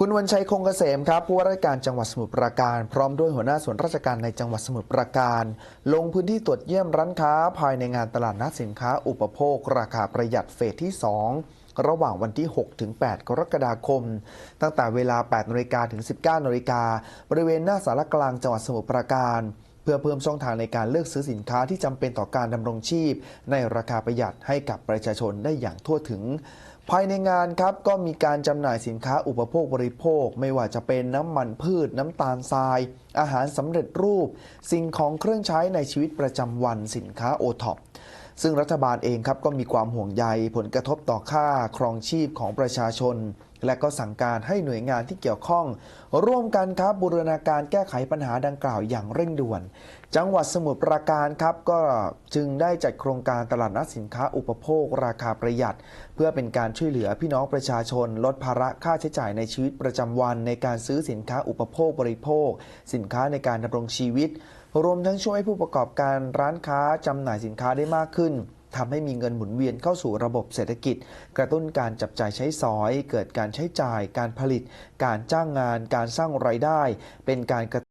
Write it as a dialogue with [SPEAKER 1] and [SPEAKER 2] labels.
[SPEAKER 1] คุณวันชัยคงเกษมครับผู้ว่าราชการจังหวัดสมุทรปราการ พร้อมด้วยหัวหน้าส่วนราชการในจังหวัดสมุทรปราการ ลงพื้นที่ตรวจเยี่ยมร้านค้า ภายในงานตลาดนัดสินค้า อุปโภค ราคาประหยัดเฟสที่ 2 ระหว่างวันที่ 6 ถึง 8 กรกฎาคม ตั้งแต่เวลา 8นาฬิกาถึง 19นาฬิกาบริเวณหน้าสารกลางจังหวัดสมุทรปราการเพื่อเพิ่มช่องทางในการเลือกซื้อสินค้าที่จำเป็นต่อการดำรงชีพ ในราคาประหยัดให้กับประชาชนได้อย่างทั่วถึง ภายในงานครับก็มีการจำหน่ายสินค้าอุปโภคบริโภค ไม่ว่าจะเป็นน้ำมันพืช น้ำตาลทราย อาหารสำเร็จรูป สิ่งของเครื่องใช้ในชีวิตประจำวันสินค้าโอท็อป ซึ่งรัฐบาลเองครับก็มีความห่วงใยผลกระทบต่อค่าครองชีพของประชาชน และก็สั่งการให้หน่วยงานที่เกี่ยวข้อง ร่วมกันครับบูรณาการแก้ไขปัญหาดังกล่าวอย่างเร่งด่วน จังหวัดสมุทรปราการครับก็จึงได้จัดโครงการตลาดนัดสินค้าอุปโภค ราคาประหยัด เพื่อเป็นการช่วยเหลือพี่น้องประชาชน ลดภาระค่าใช้จ่ายในชีวิตประจำวัน ในการซื้อสินค้าอุปโภคบริโภค สินค้าในการดำรงชีวิต รวมทั้งช่วยให้ผู้ประกอบการร้านค้าจำหน่ายสินค้าได้มากขึ้นทำให้มีเงินหมุนเวียนเข้าสู่ระบบเศรษฐกิจ กระตุ้นการจับจ่ายใช้สอย เกิดการใช้จ่าย การผลิต การจ้างงาน การสร้างไรายได้ เป็นการกระ